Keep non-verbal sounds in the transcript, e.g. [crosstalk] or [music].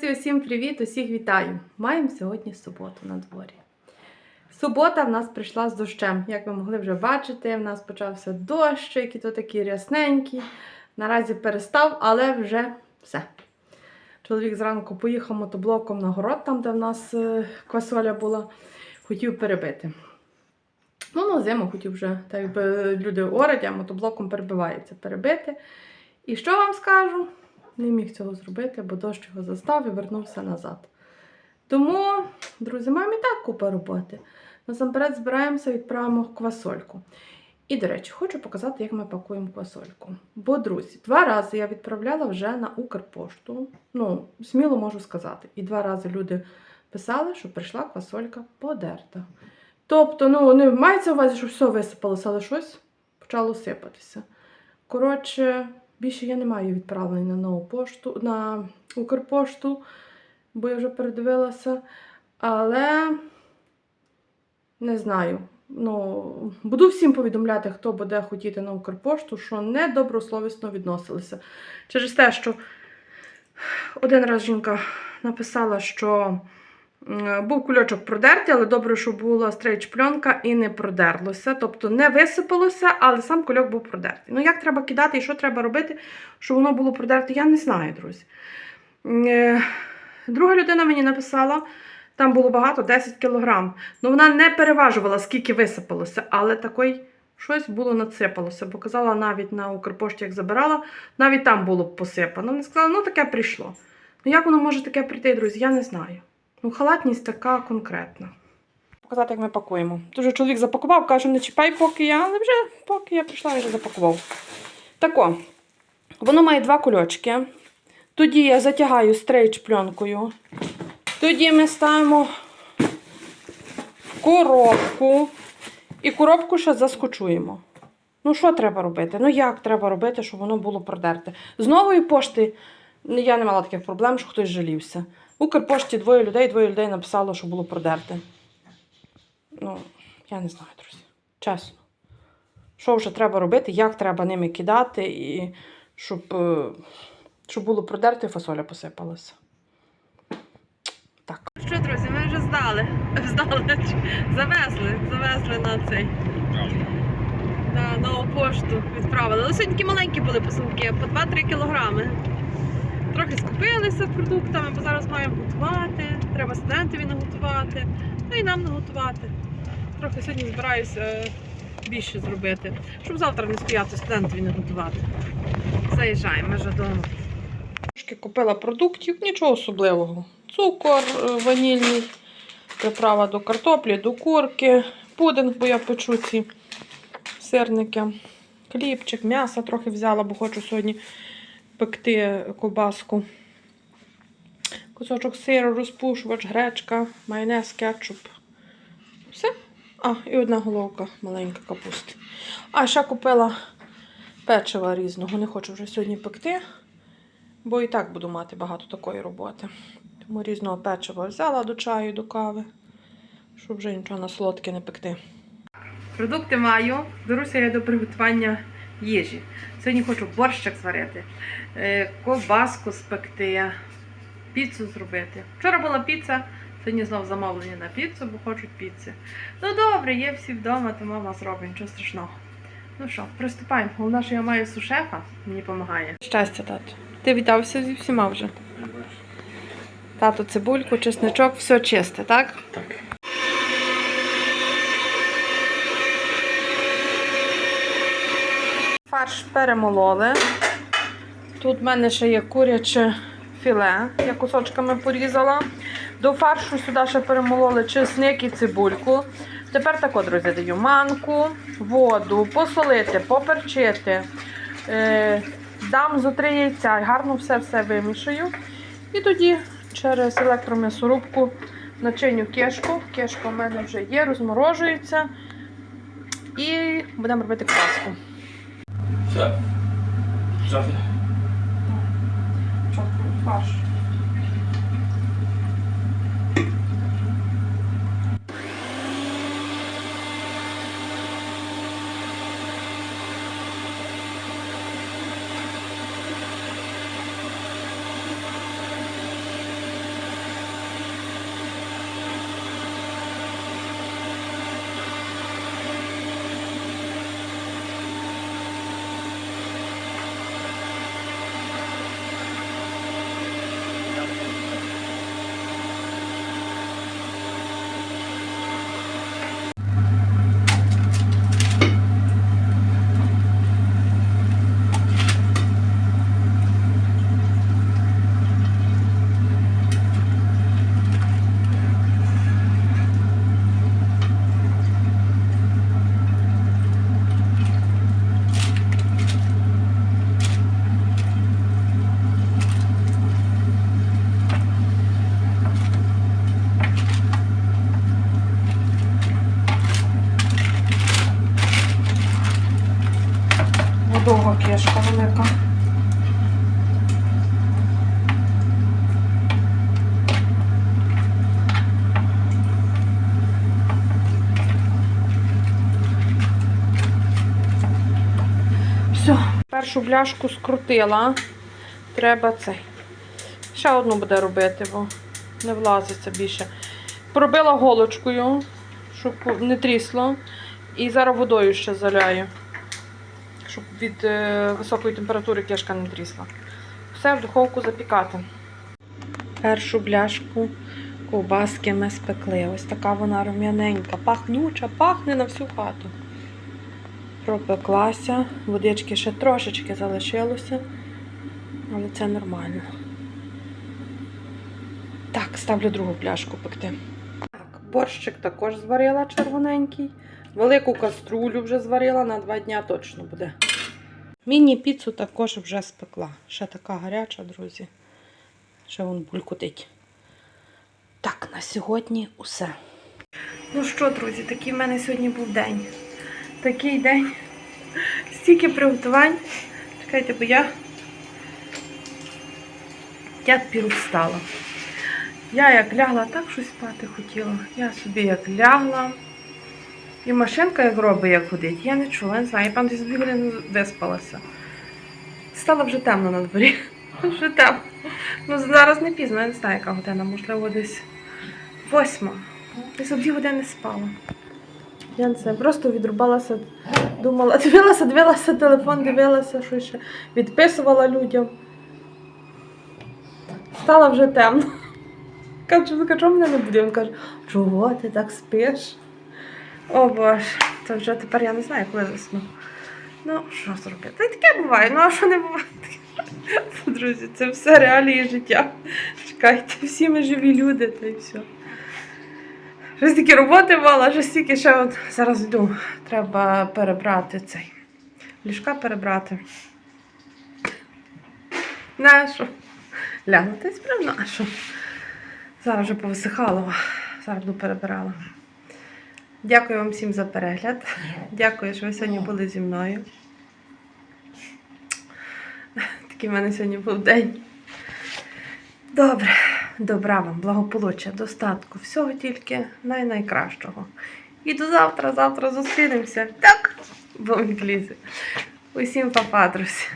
Друзі, усім привіт! Усіх вітаю! Маємо сьогодні суботу на дворі. Субота в нас прийшла з дощем. Як ви могли вже бачити, в нас почався дощ, який то такий рясненький. Наразі перестав, але вже все. Чоловік зранку поїхав мотоблоком на город, там, де в нас е, квасоля була, хотів перебити. Ну, на зиму хотів вже, так якби люди орать, а мотоблоком перебивається перебити. І що вам скажу? Не міг цього зробити, бо дощ його застав і вернувся назад. Тому, друзі, маємо і так купа роботи. Насамперед збираємося, відправимо квасольку. І, до речі, хочу показати, як ми пакуємо квасольку. Бо, друзі, два рази я відправляла вже на Укрпошту. Ну, сміло можу сказати. І два рази люди писали, що прийшла квасолька подерта. Тобто, ну, не мається увазі, що все висипалося, але щось почало сипатися. Коротше, більше я не маю відправлень на нову пошту, на Укрпошту, бо я вже передивилася. Але не знаю. Ну, буду всім повідомляти, хто буде хотіти на Укрпошту, що недобросовісно відносилися. Через те, що один раз жінка написала, що був кульочок продертий, але добре, що була стрейч-пленка і не продерлося. Тобто не висипалося, але сам кульок був продертий. Ну, як треба кидати і що треба робити, щоб воно було продерте, я не знаю, друзі. Е, Друга людина мені написала, там було багато, 10 кілограм. Ну, вона не переважувала, скільки висипалося, але такий щось було надсипалося. Бо казала навіть на Укрпошті, як забирала, навіть там було посипано. Вона сказала, ну таке прийшло. Ну як воно може таке прийти, друзі, я не знаю. Ну, халатність така конкретна. Показати, як ми пакуємо. Дуже чоловік запакував, каже, не чіпай, поки я, але вже поки я прийшла, я вже запакував. Тако, воно має два кульочки. Тоді я затягаю стрейч пленкою. Тоді ми ставимо коробку. І коробку ще заскочуємо. Ну, що треба робити? Ну, як треба робити, щоб воно було продерте? З нової пошти я не мала таких проблем, що хтось жалівся. Укрпошті двоє людей, двоє людей написало, що було продерте. Ну, я не знаю, друзі. Чесно. Що вже треба робити, як треба ними кидати, і щоб, е, щоб було продерте, і фасоля посипалася. Так. Що, друзі, ми вже здали. Здали, завезли, завезли на цей. На нову пошту відправили. Але сьогодні такі маленькі були посилки, по 2-3 кілограми. Трохи скупилися продуктами, бо зараз маємо готувати. Треба студентові наготувати, ну і нам наготувати. Трохи сьогодні збираюся е, більше зробити, щоб завтра не стояти студентові не готувати. Заїжджаємо, вже вдома. Трошки купила продуктів, нічого особливого. Цукор е, ванільний, приправа до картоплі, до курки, пудинг, бо я печу ці сирники, хлібчик, м'ясо трохи взяла, бо хочу сьогодні пекти ковбаску. Кусочок сиру, розпушувач, гречка, майонез, кетчуп. Все. А, і одна головка маленька капусти. А ще купила печива різного. Не хочу вже сьогодні пекти, бо і так буду мати багато такої роботи. Тому різного печива взяла до чаю, до кави, щоб вже нічого на солодке не пекти. Продукти маю, беруся я до приготування їжі. Сьогодні хочу борщик зварити, е, ковбаску спекти, піцу зробити. Вчора була піца, сьогодні знов замовлення на піцу, бо хочуть піци. Ну добре, є всі вдома, то мама зробить, нічого страшного. Ну що, приступаємо. Головне, що я маю сушефа, мені допомагає. Щастя, тату. Ти вітався зі всіма вже. Тато, цибульку, чесничок, все чисте, так? Так. Фарш перемололи. Тут в мене ще є куряче філе, я кусочками порізала. До фаршу сюди ще перемололи чесник і цибульку. Тепер тако, друзі, даю манку, воду, посолити, поперчити. Е, дам зо три яйця, гарно все-все вимішаю. І тоді через електром'ясорубку начиню кишку. Кишка в мене вже є, розморожується. І будемо робити кваску. Все. Жати. Фарш. мишка велика. Все, першу бляшку скрутила. Треба цей. Ще одну буде робити, бо не влазиться більше. Пробила голочкою, щоб не трісло. І зараз водою ще заляю, щоб від е, високої температури кишка не трісла. Все в духовку запікати. Першу бляшку ковбаски ми спекли. Ось така вона рум'яненька, пахнюча, пахне на всю хату. Пропеклася, водички ще трошечки залишилося, але це нормально. Так, ставлю другу пляшку пекти. Так, борщик також зварила червоненький. Велику каструлю вже зварила на два дня точно буде. Міні-піцу також вже спекла. Ще така гаряча, друзі. Ще вон булькотить. Так, на сьогодні усе. Ну що, друзі, такий в мене сьогодні був день. Такий день. Стільки приготувань. Чекайте, бо я. Я піру встала. Я як лягла, так щось спати хотіла. Я собі як лягла. І машинка як робить, як ходить. Я не чула, не знаю. Я певно десь дві години виспалася. Стало вже темно на дворі. [laughs] Вже темно. Ну зараз не пізно, я не знаю, яка година, можливо, десь восьма. Десь дві години спала. Я не знаю, просто відрубалася, думала, [laughs] дивилася, дивилася телефон, дивилася, що ще відписувала людям. Стало вже темно. [laughs] Кажу, «Ну, чому мене не буде? Він каже, чого ти так спиш? О боже, то вже тепер я не знаю, коли засну. Ну, що зробити? Та таке буває, ну а що не буває? [laughs] Друзі, це все реалії життя. Чекайте, всі ми живі люди, та й все. Вже стільки роботи мала, вже стільки ще от зараз йду. Треба перебрати цей. Ліжка перебрати. Нащо? Глянути справді нащо. Зараз вже повисихало. Зараз буду перебирала. Дякую вам всім за перегляд. Дякую, що ви сьогодні були зі мною. Такий в мене сьогодні був день. Добре, добра вам, благополуччя, достатку, всього тільки най-найкращого. І до завтра, завтра зустрінемося. Так, бо. Усім папа, друзі.